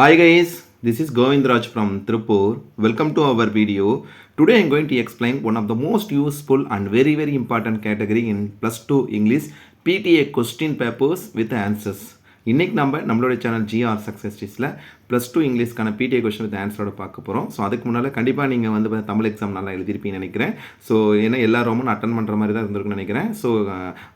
Hi guys, this is Govindraj from Tripur. Welcome to our video. Today I'm going to explain one of the most useful and very very important category in plus 2 English PTA question papers with answers. இன்னைக்கு நம்ம நம்மளோட channel GR success சக்ஸஸ்டிஸில் plus two இங்கிலீஷ்க்கான PTA question with ஆன்சரோட பார்க்க போகிறோம் so அதுக்கு முன்னால் கண்டிப்பாக நீங்கள் வந்து தமிழ் எக்ஸாம் நல்லா எழுதிருப்பீங்கன்னு நினைக்கிறேன். ஸோ ஏன்னா எல்லா ரோமும் அட்டன் பண்ணுற மாதிரி தான் இருந்திருக்குன்னு நினைக்கிறேன். ஸோ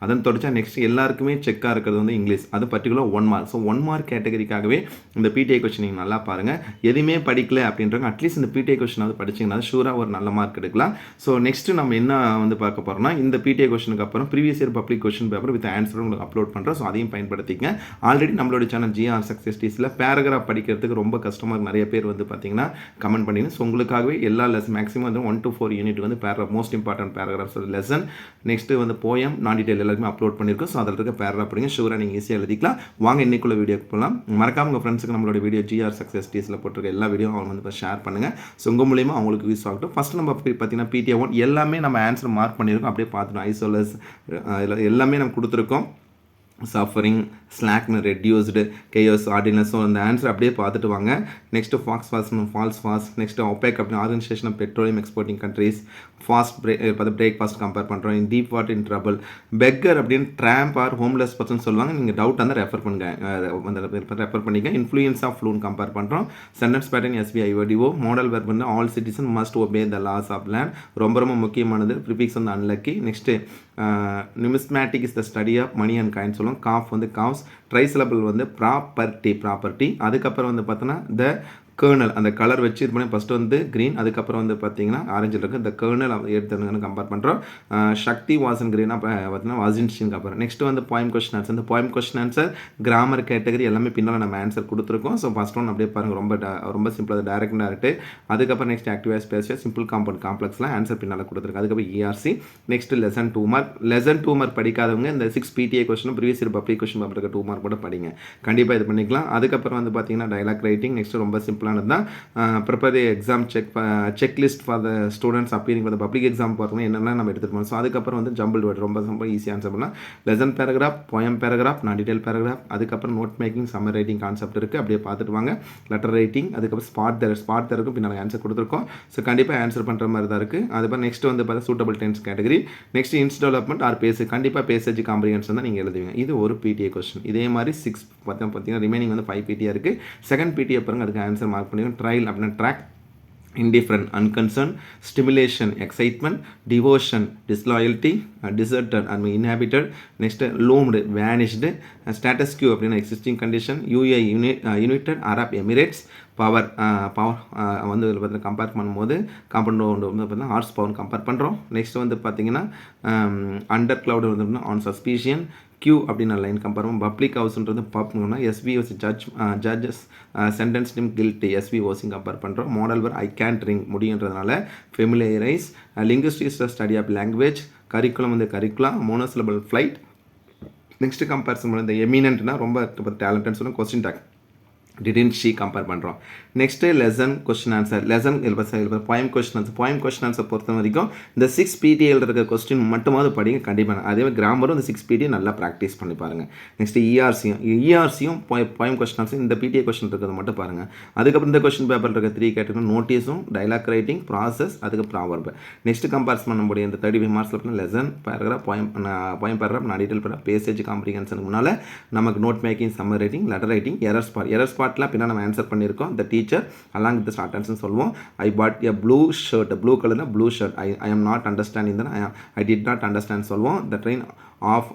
அதன் தொடர்ச்சா நெக்ஸ்ட் எல்லாருக்குமே செக்காக இருக்கிறது வந்து இங்கிலீஷ் அது particular one mark so one mark கேட்டகரிக்காகவே இந்த பிடிஏ கொஸ்டின் நீங்கள் நல்லா பாருங்கள் எதுவுமே படிக்கல அப்படின்றவங்க அட்லீஸ்ட் இந்த பிடிஏ கொஸ்டின் வந்து படிச்சிங்கன்னா ஷூராக ஒரு நல்ல மார்க் எடுக்கலாம். ஸோ நெக்ஸ்ட்டு நம்ம என்ன வந்து பார்க்க போகிறோம்னா இந்த பிடிஏ கொஸ்டினுக்கு அப்புறம் previous year public question paper with answer உங்களுக்கு அப்லோட் பண்ணுறோம் ஸோ அதையும் பயன்படுத்திக்கங்க. ஆல்ரெடி நம்மளோட சேனல் ஜிஆர் சக்ஸஸ் டீஸில் பேராகிராஃப் படிக்கிறதுக்கு ரொம்ப கஷ்டமாக நிறைய பேர் வந்து பார்த்தீங்கன்னா கமெண்ட் பண்ணிங்க ஸோ உங்களுக்காகவே எல்லா லெஸ் மேக்ஸிமம் வந்து ஒன் டு ஃபோர் யூனிட் வந்து para most important paragraphs lesson next வந்து போயம் நான் டீட்டெயில் எல்லாருமே அப்லோட் பண்ணியிருக்கோம் ஸோ அதில் இருக்க பேராகிராஃப் படிங்க. ஷூராக நீங்கள் ஈஸியாக எழுதிக்கலாம். வாங்க இன்னைக்குள்ள வீடியோக்கு போகலாம் மறக்காம உங்கள் ஃப்ரெண்ட்ஸுக்கு நம்மளோட வீடியோ ஜிஆர் சக்ஸஸ் டீஸில் போட்டிருக்க எல்லா வீடியோ அவங்க வந்து ஷேர் பண்ணுங்கள் ஸோ உங்கள் மூலியமாக அவங்களுக்கு யூஸ் ஆகட்டும். ஃபஸ்ட் நம்ம பார்த்தீங்கன்னா பிடிஏ ஒன் எல்லாமே நம்ம ஆன்சர் மார்க் பண்ணியிருக்கோம் அப்படியே பார்த்துட்டோம். ஐசோலஸ் எல்லாமே நம்ம கொடுத்துருக்கோம். சஃபரிங் ஸ்லாக்னு ரெடியூஸ்டு கேயோஸ் ஆர்டினஸும் அந்த ஆன்சர் அப்படியே பார்த்துட்டு வாங்க. Next fox fast false fast next OPEC அப்படின்னு organisation of petroleum exporting countries fast break பார்த்து பிரேக் ஃபாஸ்ட் கம்பேர் பண்ணுறோம் in deep water in trouble beggar அப்படின்னு ட்ராம்ப் ஆர் ஹோம்லெஸ் பர்சன் சொல்லுவாங்க. நீங்கள் டவுட் வந்து ரெஃபர் பண்ணுங்க. அந்த ரெஃபர் பண்ணிக்க இன்ஃப்ளூயன்ஸ் ஆஃப் ஃப்ளூன் கம்பேர் பண்ணுறோம் சென்டென்ஸ் பேட்டர்ன் எஸ்பிஐ வடிவோ மாடல் வேர் பண்ண all citizen must obey the loss of land ரொம்ப ரொம்ப முக்கியமானது. ப்ரிபிக்ஸ் வந்து unlucky next numismatic is the study of money and coin சொல்லுவோம். காஃப் வந்து ட்ரை ட்ரைசிலபிள் வந்து ப்ராப்பர்ட்டி ப்ராப்பர்ட்டி. அதுக்கப்புறம் வந்து பார்த்தோன்னா த கேர்னல் அந்த கலர் வச்சு இது பண்ணி ஃபஸ்ட்டு வந்து க்ரீன் அதுக்கப்புறம் வந்து பார்த்தீங்கன்னா ஆரஞ்சில் இருக்குது இந்த கேர்னல் எடுத்துன்னு கம்பேர் பண்ணுறோம் சக்தி வாசன் க்ரீனாக பார்த்தீங்கன்னா வாசின்ஷின் கம்பேர் நெக்ஸ்ட் வந்து பாயிம் கொஸ்டின் ஆன்சர் இந்த poem question answer grammar category எல்லாமே பின்னால் நம்ம ஆன்சர் கொடுத்துருக்கோம். ஸோ ஃபஸ்ட் ஒன் அப்படியே பாருங்கள் ரொம்ப ரொம்ப சிம்பிளாக டேரக்ட் டேரக்ட் அதுக்கப்புறம் நெக்ஸ்ட் ஆக்டிவா ஸ்பேசியா சிம்பிள் காம்பவுண்ட் காம்ப்ளெக்ஸ்லாம் ஆன்சர் பின்னால் கொடுத்துருக்கு அதுக்கப்புறம் ERC next lesson two mark lesson two mark படிக்காதவங்க இந்த six PTA question previous year public question paper two mark கூட படிங்க. கண்டிப்பாக இது பண்ணிக்கலாம். அதுக்கப்புறம் வந்து பார்த்தீங்கன்னா டைலாக் ரைட்டிங் நெக்ஸ்ட் ரொம்ப சிம்பிளாக சிம்பிளானது தான் prepare exam check check list for the students appearing for public exam பார்த்தோம்னா என்னென்ன நம்ம எடுத்துகிட்டு போகணும் ஸோ அதுக்கப்புறம் வந்து ஜம்பிள் வேர்டு ரொம்ப ரொம்ப ஈஸியாக ஆன்சர் பண்ணலாம் lesson paragraph poem paragraph non detail paragraph அதுக்கப்புறம் note making summer writing concept இருக்குது அப்படியே பார்த்துட்டு வாங்க. லெட்டர் ரைட்டிங் அதுக்கப்புறம் ஸ்பாட் தர ஸ்பாட் தரக்கும் பின்னால் ஆன்சர் கொடுத்துருக்கோம். ஸோ கண்டிப்பாக ஆன்சர் பண்ணுற மாதிரி தான் இருக்குது அதுக்கப்புறம் நெக்ஸ்ட் வந்து பார்த்தா சூட்டபிள் டென்ஸ் கேட்டகரி நெக்ஸ்ட் இன்ஸ் டெவலப்மெண்ட் ஆர் பேசு கண்டிப்பாக பேசேஜ் காம்ப்ரிஹென்ஷன் தான் நீங்கள் எழுதுவீங்க. இது ஒரு பிடிஏ கொஸ்டின் இதே மாதிரி சிக்ஸ் பார்த்தா பார்த்தீங்கன்னா ரிமைனிங் வந்து ஃபைவ் பிடியாக இருக்குது செகண்ட் பிடிஏ பாருங்க அதுக்கு ஆன்சர் மார்க் பண்ணிக்கணும் ட்ரையல் அப்படின்னா track indifferent unconcerned stimulation excitement devotion disloyalty deserted and inhabited next loomed vanished status quo அப்படின்னா existing condition UA unit United Arab Emirates power power வந்து இதில் பார்த்தீங்கன்னா கம்பேர் பண்ணும்போது காம்பவுண்ட் வந்து பார்த்தீங்கன்னா ஹார்ஸ் பவர் கம்பேர் பண்ணுறோம் நெக்ஸ்ட் வந்து பார்த்தீங்கன்னா அண்டர் கிளவுட் வந்து ஆன் சஸ்பீஷியன் கியூ அப்படின்னு லைன் கம்பேர் பண்ணும் பப்ளிக் ஹவுஸ்ன்றது பப்னா எஸ்பிஓசி ஜட்ஜ் ஜட்ஜஸ் சென்டென்ஸ் டிம் கில்ட் எஸ்பிஓசி கம்பேர் பண்ணுறோம் மாடல் வர் I can ring முடியுன்றதுனால familiarise linguistics study of language curriculum வந்து curriculum monosyllable flight next comparison பண்ண இந்த எமினன்ட்னா ரொம்ப டேலண்ட்னு சொல்லுங்கள் question tag didn't she compare பண்ணுறோம் next lesson question answer lesson இல்லை poem question answer poem question answer பொறுத்த வரைக்கும் இந்த சிக்ஸ் பிடிஎல் இருக்க கொஸ்டின் மட்டுமாவது படிங்க கண்டிப்பாக அதே மாதிரி கிராமரும் இந்த சிக்ஸ் பிடி நல்லா ப்ராக்டிஸ் பண்ணி பாருங்கள் நெக்ஸ்ட்டு இஆர்சியும் இஆர்சியும் பாயம் கொஸ்டின் ஆன்சர் இந்த பிடிஏ கொஸ்டின் இருக்கிறது மட்டும் பாருங்கள் அதுக்கப்புறம் இந்த கொஸ்டின் பேப்பர் இருக்க த்ரீ கேட்டகரி நோட்டீஸும் டைலாக் ரைட்டிங் ப்ராசஸ் அதுக்கு ப்ராவர்ப் நெக்ஸ்ட் கம்பேர்ஸ் பண்ண முடியும் இந்த தேர்ட்டி ஃபைவ் மார்க்ஸில் பண்ண lesson paragraph poem poem paragraph non detail para passage காம்ப்ரிகன்ஷனுக்கு முன்னால் நமக்கு note making summer writing letter writing error spot error ஸ்பாட்லாம் பின்னால் நம்ம ஆன்சர் பண்ணியிருக்கோம். The teacher along with start answer சொல்லுவோம். I put a blue shirt blue கலர்னா blue shirt I I am not understanding தான் I did not understand சொல்லுவோம். The train of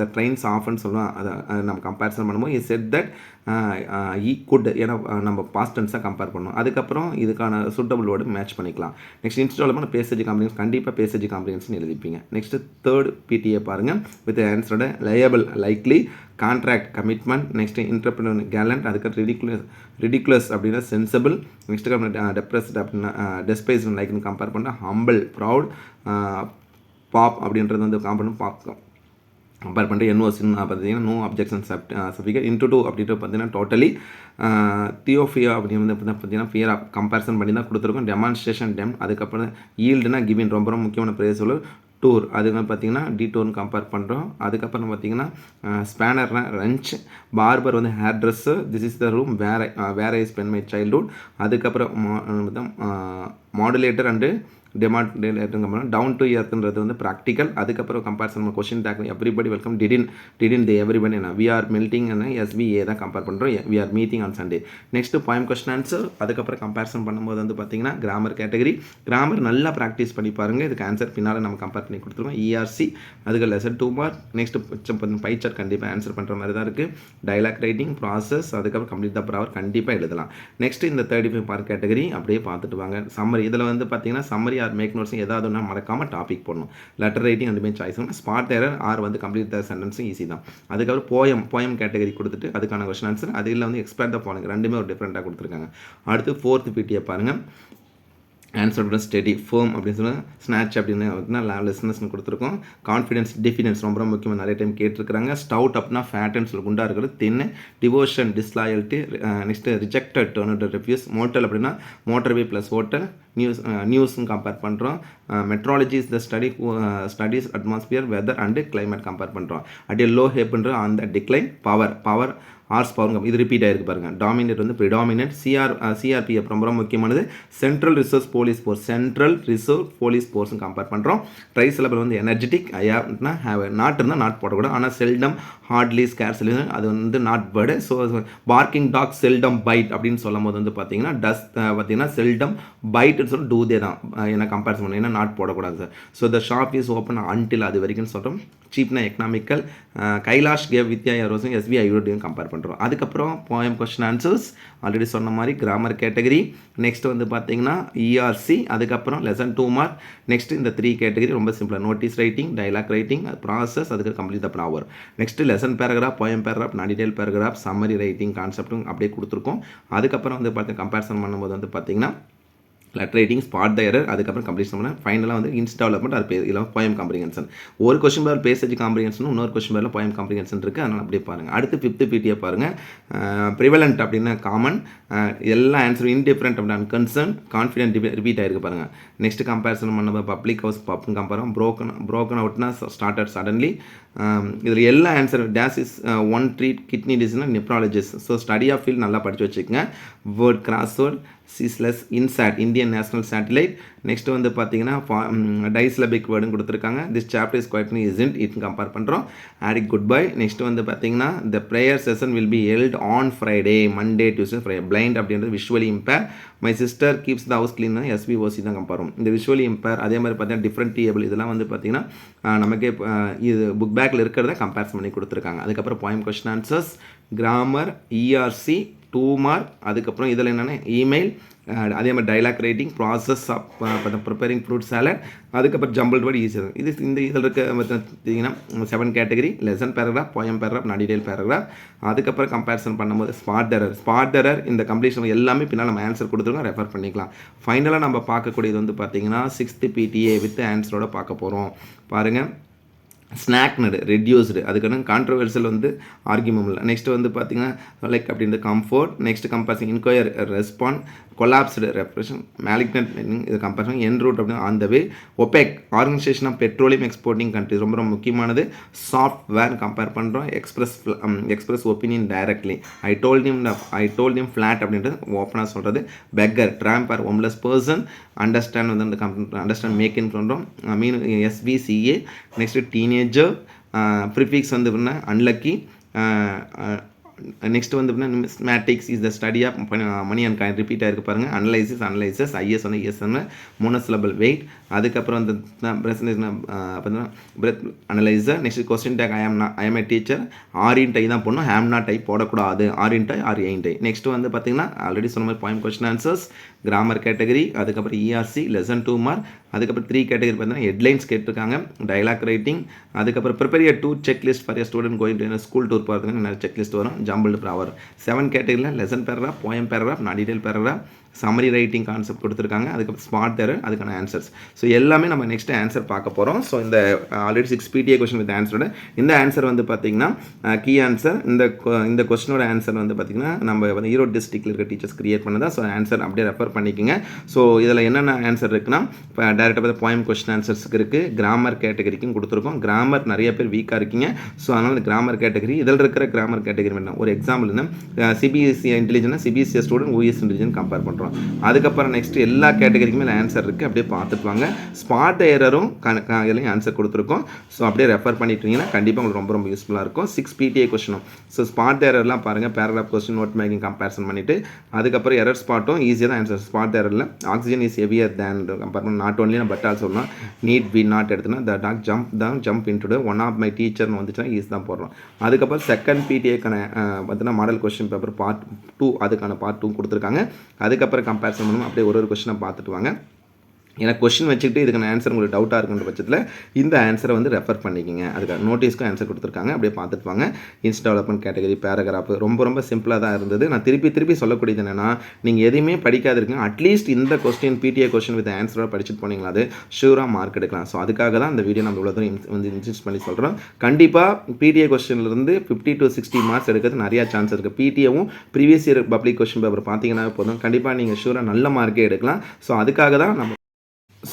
the trains ஆஃப்னு சொல்லுவோம் அதை நம்ம comparison பண்ணும்போது he said that he could ஏன்னா நம்ம பாஸ்டன்ஸாக கம்பேர் பண்ணணும் அதுக்கப்புறம் இதுக்கான சூட்டபிள் வேர்டு மேட்ச் பண்ணிக்கலாம். நெக்ஸ்ட் இன்ஸ்டால் பண்ண பேசேஜ் காம்ப்ரிகன்ஸ் கண்டிப்பாக பேசேஜ் காம்ப்ரிகன்ஸ்னு எழுதிப்பீங்க. நெக்ஸ்ட் தேர்ட் பிடிஏ பாருங்கள் with ஆன்சரோட liable likely contract commitment next entrepreneur gallant அதுக்கு ரிடிகுலஸ் ரிடிகுலஸ் அப்படின்னா சென்சபிள் நெக்ஸ்ட் டெப்ரெஸ்ட் அப்படின்னா டெஸ்பைஸ் லைக்னு கம்பேர் பண்ணால் ஹம்பிள் ப்ரவுட் பாப் அப்படின்றது வந்து காம்பனும் பாப் கம்பேர் பண்ணிட்டு என்ஓசின்னு பார்த்தீங்கன்னா no objection sub certificate into two அப்படின்ட்டு பார்த்தீங்கன்னா டோட்டலி தியோஃபியா uh, அப்படின்னு வந்து பார்த்தீங்கன்னா ஃபியர் ஆஃப் கம்பேரிசன் பண்ணி தான் கொடுத்துருக்கோம். டெமான்ஸ்ட்ரேஷன் டெம் அதுக்கப்புறம் ஈல்டுனா கிவின் ரொம்ப ரொம்ப முக்கியமான ப்ரேஸ் சொல்லு டூர் அதுக்கு வந்து பார்த்தீங்கன்னா டி டூர்னு கம்பேர் பண்ணுறோம் அதுக்கப்புறம் பார்த்தீங்கன்னா ஸ்பேனர்னா ரஞ்ச் பார்பர் வந்து hair dress this is the room where uh, where is spend my childhood அதுக்கப்புறம் மாடுலேட்டர் uh, அண்டு டெமாண்டேட்டுங்க டவுன் டு இயர்த்துன்றது வந்து ப்ராக்டிக்கல் அதுக்கப்புறம் கம்பேரிசன் நம்ம question tag everybody welcome didn't didn't the everybody என்ன? வி ஆர் மெல்டிங் எஸ்பிஏ தான் compare பண்ணுறோம் we are meeting on Sunday next poem question answer அதுக்கப்புறம் கம்பேரிசன் பண்ணும்போது வந்து பார்த்தீங்கன்னா கிராமர் கேட்டகரி கிராமர் நல்லா ப்ராக்டிஸ் பண்ணி பாருங்கள் இதுக்கு ஆன்சர் பின்னால் நம்ம கம்பேர் பண்ணி கொடுத்துருவோம். இஆர்சி அதுக்கு lesson two mark next picture கண்டிப்பாக ஆன்சர் பண்ணுற மாதிரி தான் இருக்குது டைலாக் ரைட்டிங் ப்ராசஸ் அதுக்கப்புறம் கம்ப்ளீட் த ப்ராவர் கண்டிப்பாக எழுதலாம். நெக்ஸ்ட் இந்த தேர்ட்டி ஃபைவ் மார்க் கேட்டகரி அப்படியே பார்த்துட்டு வாங்க. சம்மரி இதில் வந்து பார்த்தீங்கன்னா சம்மரி ஆர் மேக் நோட்ஸும் ஏதாவது ஒன்றா மறக்காமல் டாபிக் போடணும். லெட்டர் ரைட்டிங் ரெண்டுமே சாய்ஸ் ஸ்பாட் எரர் ஆர் வந்து கம்ப்ளீட் த சென்டென்ஸும் ஈஸி தான். அதுக்கப்புறம் போயம் போயம் கேட்டகரி கொடுத்துட்டு அதுக்கான கொஸ்டின் ஆன்சர் அதில் வந்து எக்ஸ்பேர்ட் தான் ஃபாலோங்க ரெண்டுமே ஒரு டிஃப்ரெண்ட்டாக கொடுத்துருக்காங்க. அடுத்து ஃபோர்த் பிடியை பாருங்கள் ஆன்சர் ஸ்டடி ஃபோம் அப்படின்னு சொல்லி ஸ்னாச் அப்படின்னு லெஸ்னஸ்னு கொடுத்துருக்கோம். கான்ஃபிடன்ஸ் டிஃபிடன்ஸ் ரொம்ப ரொம்ப முக்கியமாக நிறைய டைம் கேட்டிருக்காங்க ஸ்டவுட் அப்படின்னா ஃபேட்னு சொல்லி குண்டா இருக்கிறது தின்னு devotion disloyalty next rejected donut reviews motel அப்படின்னா மோட்டர்வே ப்ளஸ் ஹோட்டல் நியூஸ் நியூஸ்னு கம்பேர் பண்ணுறோம் meteorology is the study studies atmosphere weather and climate compare பண்ணுறோம் அடி லோ ஹேப்புன்ற அந்த டிக்ளைன் பவர் பவர் ஆர்ஸ் பவருங்க இது ரிப்பீட் ஆயிருக்கு பாருங்க. டாமினேட் வந்து ப்ரிடாமினேட் சிஆர் சிஆர்பிஎஃப் ரொம்ப ரொம்ப முக்கியமானது. Central reserve police force central reserve police ஃபோர்ஸும் compare பண்ணுறோம் ட்ரை சிலபிள் வந்து எனர்ஜெட்டிக் ஐயா ஹேவ் நாட் இருந்தால் நாட் போடக்கூடாது. ஆனால் செல்டம் ஹார்ட்லி ஸ்கேர்ஸ்லி அது வந்து not word so barking dog seldom bite அப்படின்னு சொல்லும் போது வந்து பார்த்தீங்கன்னா டஸ் பார்த்தீங்கன்னா செல்டம் பைட்னு சொல்லி டூ தே தான் என்ன கம்பேர் பண்ணி ஏன்னா நாட் போடக்கூடாது sir so the shop is open until அது வரைக்கும் சொல்கிறோம் சீப்னா எக்கனாமிக்கல் கைலாஷ் கேவ் வித்யா ரோஸும் எஸ்பிஐ ஐயோடையும் கம்பேர் பண்ணுறோம் அதுக்கப்புறம் போயம் கொஸ்டின் ஆன்சர்ஸ் ஆல்ரெடி சொன்ன மாதிரி கிராமர் கேட்டகரி நெக்ஸ்ட் வந்து பார்த்தீங்கன்னா இஆர்சி அதுக்கப்புறம் லெசன் டூ மார்க் நெக்ஸ்ட் இந்த த்ரீ கேட்டகரி ரொம்ப சிம்பிளாக notice writing dialogue writing process அதுக்கு complete the proverb next lesson paragraph poem paragraph non detail paragraph summary writing கான்செப்ட்டும் அப்படியே கொடுத்துருக்கோம். அதுக்கப்புறம் வந்து பார்த்தீங்கன்னா கம்பேரிசன் பண்ணும்போது வந்து பார்த்தீங்கன்னா letter writing spot the error அதுக்கப்புறம் கம்ப்ளீஷன் பண்ண ஃபைனலாக வந்து இன்ஸ் டெவலப்மெண்ட் அது பேர் இல்லை போயம் காம்ப்ரிகன்ஷன் ஒரு கொஸ்டின் பேர் பேசேஜ் காம்ப்ரிகன்ஷன் இன்னொரு கொஸ்டின் பேரில் போயம் காம்ப்ரிகன்ஷன் இருக்குது அதனால் அப்படியே பாருங்கள் அடுத்து ஃபிஃப்த்து பிடியை பாருங்கள் ப்ரிவலண்ட் அப்படின்னா காமன் எல்லா ஆன்சரும் இன்டிஃப்ரெண்ட் அப்படின்னு கன்சர்ன் கான்ஃபிடென்ட் ரிப்பீட் ஆகிருக்கு பாருங்கள் நெக்ஸ்ட் கம்பேரிசன் பண்ண பப்ளிக் ஹவுஸ் பப்னு கம்பேரும் ப்ரோக்கன் ப்ரோக்கன் அவுட்னா ஸ்டார்டட் சடன்லி இதில் எல்லா answer days is one treat kidney டிசீஸ்னா nephrologist so study of field நல்லா படித்து வச்சுக்கோங்க. Word crossword சிஸ்லெஸ் INSAT Indian national satellite next வந்து பார்த்தீங்கன்னா டைஸ்லபிக் வேர்டும் கொடுத்துருக்காங்க. This chapter is quite isn't it compare பண்ணுறோம் ஆரி குட் பை நெக்ஸ்ட் வந்து பார்த்தீங்கன்னா the prayer session will be held on Friday Monday Tuesday Friday blind அப்படின்றது visually impair my sister keeps the house clean SPOC தான் கம்பேரும் இந்த visually impair அதே மாதிரி பார்த்தீங்கன்னா டிஃப்ரெண்ட் டேபிள் இதெல்லாம் வந்து பார்த்தீங்கன்னா நமக்கே இது புக் பேக்கில் இருக்கிறத கம்பேர்ஸ் பண்ணி கொடுத்துருக்காங்க. அதுக்கப்புறம் point question answers grammar ERC two mark அதுக்கப்புறம் இதில் என்னென்னா? இமெயில் அதே மாதிரி dialogue writing process of preparing fruit salad அதுக்கப்புறம் ஜம்பிள் வேர்டு ஈஸியாக இது இந்த இதில் இருக்க பார்த்தீங்கன்னா seven category lesson paragraph poem paragraph non paragraph அதுக்கப்புறம் கம்பேரிசன் பண்ணும்போது ஸ்பாட் எரர் ஸ்பாட் எரர் இந்த கம்ப்ளீஷன் எல்லாமே பின்னால் நம்ம ஆன்சர் கொடுத்துருக்கோம் ரெஃபர் பண்ணிக்கலாம். ஃபைனலாக நம்ம பார்க்கக்கூடியது வந்து பார்த்தீங்கன்னா சிக்ஸ்த்து பிடிஏ வித் ஆன்சரோட பார்க்க போகிறோம் பாருங்கள் ஸ்நாக் நடு ரெடியூஸ்டு அதுக்கான கான்ட்ரவர்சல் வந்து ஆர்கியூமெண்ட் இல்லை. நெக்ஸ்ட் வந்து பார்த்தீங்கன்னா லைக் அப்படின்ற comfort next comparison inquire respond collapsed repression malignant இது கம்பேரிசன் என் ரூட் அப்படின்னு அந்த way OPEC organisation of petroleum exporting countries ரொம்ப ரொம்ப முக்கியமானது. சாஃப்ட்வேர் கம்பேர் பண்ணுறோம் express express opinion directly I told him I told him flat அப்படின்றது ஓப்பனாக சொல்கிறது beggar tramper homeless person understand வந்து அந்த கம்பெனி அண்டர்ஸ்டாண்ட் மேக்கிங் பண்ணுறோம் mean SPCA next teenager prefix வந்து எப்படின்னா அன்லக்கி நெக்ஸ்ட் வந்து matics is the study of money and coin repeat பாருங்கள் அனலைசிஸ் அனலைசஸ் ஐஎஸ் வந்து இஎஸ் மோனோசிலபிள் வெயிட் அதுக்கப்புறம் வந்து பார்த்தீங்கன்னா breath analyser next question tag I'm am I'm a teacher aren't I தான் போடணும். ஹேம்னா டை போடக்கூடாது. Aren't I or ain't I next வந்து பார்த்தீங்கன்னா ஆல்ரெடி சொன்ன மாதிரி point question answers grammar category அதுக்கப்புறம் இஆர்சி லெசன் டூ மார்க் அதுக்கப்புறம் த்ரீ கேட்டகரி பார்த்தீங்கன்னா ஹெட்லைன்ஸ் கேட்டிருக்காங்க. டைலாக் ரைட்டிங் அதுக்கப்புறம் prepare to checklist for student going school tour போகிறதுக்கு நிறைய செக்லிஸ்ட் வரும். ஜம்பிள் ப்ராவர் செவன் கேட்டகரியில் lesson paragraph poem paragraph non detail paragraph summary writing concept கொடுத்துருக்காங்க. அதுக்கு ஸ்மார்ட் தேர் அதுக்கான ஆன்சர்ஸ் ஸோ எல்லாமே நம்ம நெக்ஸ்ட் ஆன்சர் பார்க்க போகிறோம் ஸோ இந்த already six PTA question with ஆன்சரோட இந்த ஆன்சர் வந்து பார்த்தீங்கன்னா கீ uh, ஆன்சர் இந்த கொ- இந்த கொஸ்டினோட ஆன்சர் வந்து பார்த்தீங்கன்னா நம்ம வந்து ஈரோடு டிஸ்ட்ரிக்டில் இருக்க டீச்சர்ஸ் கிரியேட் பண்ணதா ஸோ ஆன்சர் அப்படியே ரெஃபர் பண்ணிக்கோங்க. ஸோ இதில் என்னென்ன ஆன்சர் இருக்குன்னா இப்போ டேரெக்டாக பார்த்து போயம் கொஸ்டின் ஆன்சர்ஸ்க்கு இருக்குது கிராமர் கேட்டகரிக்கும் கொடுத்துருக்கோம். கிராமர் நிறைய பேர் வீக்காக இருக்கீங்க. ஸோ அதனால் இந்த கிராமர் கேட்டகரி இதில் இருக்கிற கிராமர் கேட்டகரி வேணும் ஒரு எக்ஸாம்பிள் என்ன? CBSE இன்டெலிஜென்ட்னா CBSE student OS intelligent compare பண்ணுறோம் அதுக்கப்புறம் நெக்ஸ்ட் எல்லா கேட்டகரிக்குமே ஆன்சர் இருக்குது அப்படியே பார்த்துட்டு வாங்க. ஸ்பாட் ஏரரும் இதுலையும் ஆன்சர் கொடுத்துருக்கோம். ஸோ அப்படியே ரெஃபர் பண்ணிட்டீங்கன்னா கண்டிப்பாக உங்களுக்கு ரொம்ப ரொம்ப யூஸ்ஃபுல்லாக இருக்கும். சிக்ஸ் பிடிஏ கொஸ்டினும் ஸோ ஸ்பாட் ஏரர்லாம் பாருங்கள் paragraph question note making comparison பண்ணிவிட்டு அதுக்கப்புறம் எரர் ஸ்பாட்டும் ஈஸியாக தான் answer spot ஏரரில் oxygen is heavier than compare பண்ணி நாட் ஒன்லி நான் பட் சொல்லலாம். நீட் வி நாட் எடுத்துனா த டாக் ஜம்ப் தான் jump into one of my டீச்சர்னு வந்துச்சுன்னா ஈஸி தான் போடுறோம். அதுக்கப்புறம் செகண்ட் பிடிஏக்கான பார்த்தீங்கன்னா model question paper part two அதுக்கான பார்ட் டூ கொடுத்துருக்காங்க. அதுக்கப்புறம் கம்பேரிசன் பண்ணுவோம் அப்படியே ஒரு ஒரு கொஸ்டினை பார்த்துட்டு வாங்க. எனக்கு கொஷின் வச்சுக்கிட்டு இதுக்கான ஆன்சர் உங்களுக்கு டவுட்டாக இருக்குன்ற பட்சத்தில் இந்த ஆன்சரை வந்து ரெஃபர் பண்ணிக்கோங்க. அதுக்கு நோட்டீஸ்க்கும் ஆன்சர் கொடுத்துருக்காங்க. அப்படியே பார்த்துட்டு வாங்க. இன்ஸ் டெவலப்மெண்ட் கேட்டகரி பேராகிராஃப் ரொம்ப ரொம்ப சிம்பிளாக தான் இருந்தது. நான் திருப்பி திருப்பி சொல்லக்கூடியது என்னென்னா நீங்கள் எதையுமே படிக்காது இருக்கீங்க அட்லீஸ்ட் இந்த கொஸ்டின் பிடிஏ கொஸ்டின் வித் ஆன்சரோட படிச்சுட்டு போனீங்களா? அது ஷூராக மார்க் எடுக்கலாம். ஸோ அதுக்காக தான் இந்த வீடியோ நம்ம இவ்வளோ தூரம் வந்து இன்சிஸ்ட் பண்ணி சொல்கிறோம் கண்டிப்பாக பிடிஏ கொஸ்டின்லேருந்து ஃபிஃப்டி டு சிக்ஸ்டி மார்க்ஸ் எடுக்கிறது நிறையா சான்ஸ் இருக்குது பிடிஏவும் previous year public question paper பார்த்தீங்கன்னா போதும். கண்டிப்பாக நீங்கள் ஷூராக நல்ல மார்க்கே எடுக்கலாம். ஸோ அதுக்காக தான் நம்ம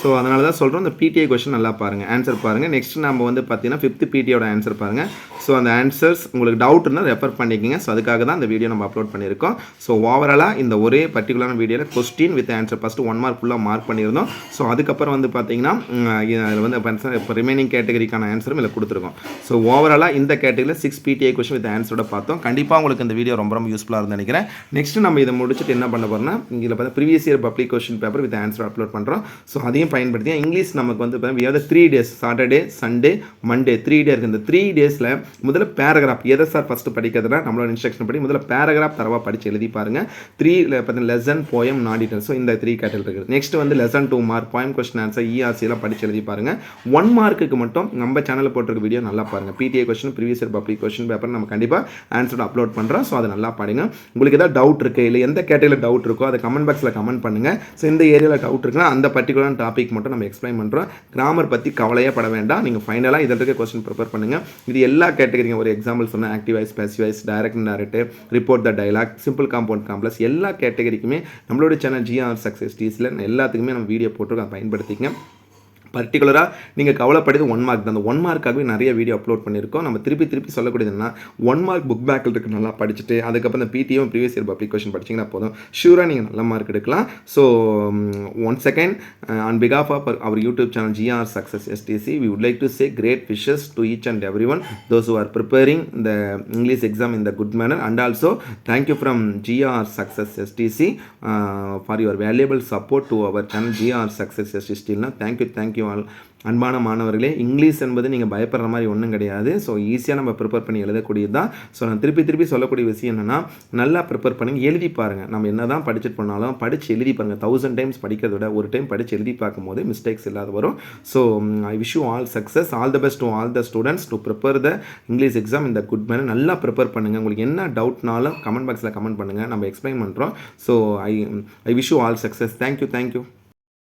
ஸோ அதனால தான் சொல்கிறோம் இந்த பிடிஐ கொஸ்டின் நல்லா பாருங்கள் ஆன்சர் பாருங்கள் நெக்ஸ்ட் நம்ம வந்து பார்த்தீங்கன்னா ஃபிஃப்த் பிடியோட ஆன்சர் பாருங்கள் ஸோ அந்த ஆன்சர்ஸ் உங்களுக்கு டவுட் இருந்தால் ரெஃபர் பண்ணிக்கோங்க. ஸோ அதுக்காக தான் இந்த வீடியோ நம்ம அப்லோட் பண்ணியிருக்கோம். ஸோ ஓவராலாக இந்த ஒரே பர்டிகுலரான வீடியோவில் question with answer first one mark ஃபுல்லாக மார்க் பண்ணியிருந்தோம். ஸோ அதுக்கப்புறம் வந்து பார்த்தீங்கன்னா அதில் வந்து இப்போ ரிமைனிங் கேட்டகரிக்கான ஆன்சரும் இதில் கொடுத்துருக்கோம். ஸோ ஓவராலாக இந்த கேட்டகரியில் சிக்ஸ் பிடிஐ கொஸ்டின் வித் ஆன்சரோட பார்த்தோம். கண்டிப்பாக உங்களுக்கு இந்த வீடியோ ரொம்ப ரொம்ப யூஸ்ஃபுல்லாக இருந்து நினைக்கிறேன். நெக்ஸ்ட் நம்ம இதை முடிச்சுட்டு என்ன பண்ண போகிறோம்னா இதில் பார்த்தா previous year public question paper with answer upload பண்ணுறோம் ஸோ அதையும் பயன்படுத்தி இங்கிலீஷ் நமக்கு வந்து பார்த்தீங்கன்னா three days Saturday Sunday Monday three day இருக்குது இந்த த்ரீ டேஸில் முதல்ல பேராகிராஃப் எதை சார் ஃபஸ்ட்டு படிக்கிறதுனா நம்மளோட இன்ஸ்ட்ரக்ஷன் படி முதல்ல பேராகிராஃப் தரவாக படித்து எழுதி பாருங்கள் த்ரீ பார்த்தீங்கன்னா lesson poem non detail so இந்த த்ரீ கேட்டல் இருக்குது. நெக்ஸ்ட் வந்து lesson two mark poem question answer ERC படித்து எழுதி பாருங்கள் ஒன் மார்க்குக்கு மட்டும் நம்ம சேனலில் போட்டிருக்க வீடியோ நல்லா பாருங்க. PTA question previous year public question paper நம்ம கண்டிப்பாக ஆன்சர் அப்லோட் பண்ணுறோம் ஸோ அதை நல்லா பாடுங்க. உங்களுக்கு ஏதாவது டவுட் இருக்குது இல்லை எந்த கேட்டகரியில் டவுட் இருக்கோ அதை கமெண்ட் பாக்ஸில் கமெண்ட் பண்ணுங்கள் ஸோ இந்த ஏரியாவில் டவுட் இருக்குன்னா அந்த பர்டிகுலர் டாபிக் மட்டும் நம்ம எக்ஸ்பிளைன் பண்ணுறோம் கிராமர் பற்றி கவலையே பட வேண்டாம். நீங்கள் ஃபைனலாக இதற்கு கொஸ்டின் ப்ரிப்பேர் பண்ணுங்கள் இது எல்லா கேட்டகரிங்க ஒரு எக்ஸாம்பிள் சொன்னால் active voice passive voice direct direct report the dialogue simple compound complex எல்லா கேட்டகரிக்குமே நம்மளோட சேனல் ஜிஆர் சக்ஸஸ் டீஸில் எல்லாத்துக்குமே நம்ம வீடியோ போட்டு பயன்படுத்திக்கங்க. பர்டிகுலராக நீங்கள் கவலைப்படுது ஒன் மார்க் தான். அந்த ஒன் மார்க்காகவே நிறைய வீடியோ அப்லோட் பண்ணியிருக்கோம். நம்ம திருப்பி திருப்பி சொல்லக்கூடியது என்ன ஒன் மார்க் புக் பேக்கில் இருக்கு நல்லா படிச்சுட்டு அதுக்கப்புறம் இந்த PTM previous year public question படிச்சிங்கன்னா போதும். ஷூராக நீங்கள் நல்ல மார்க் எடுக்கலாம். So one second on because of of our YouTube channel GR success STC we would like to say great wishes to each and every one those who are preparing இந்த English exam இந்த good manner and also thank you from GR success STC for your valuable support to our channel GR success channel thank you thank you STC அன்பான மாணவர்களே English என்பது நீங்கள் பயப்படுற மாதிரி ஒன்றும் கிடையாது. ஸோ ஈஸியாக நம்ம ப்ரிப்பேர் பண்ணி எழுதக்கூடியது தான். ஸோ நான் திருப்பி திருப்பி சொல்லக்கூடிய விஷயம் என்னென்னா நல்லா ப்ரிப்பேர் பண்ணுங்கள் எழுதி பாருங்கள் நம்ம என்ன தான் படிச்சுட்டு பண்ணாலும் படித்து எழுதி பாருங்கள் தௌசண்ட் டைம்ஸ் படிக்கிறத விட ஒரு டைம் படித்து எழுதி பார்க்கும்போது மிஸ்டேக்ஸ் இல்லாத வரும். So I wish you all success all the best to all the students to prepare the English exam இந்த குட் மேனர் நல்லா ப்ரிப்பேர் பண்ணுங்கள் உங்களுக்கு என்ன டவுட்னாலும் கமெண்ட் பாக்ஸில் கமெண்ட் பண்ணுங்கள் நம்ம எக்ஸ்பிளைன் பண்ணுறோம் so I I wish you all success thank you thank you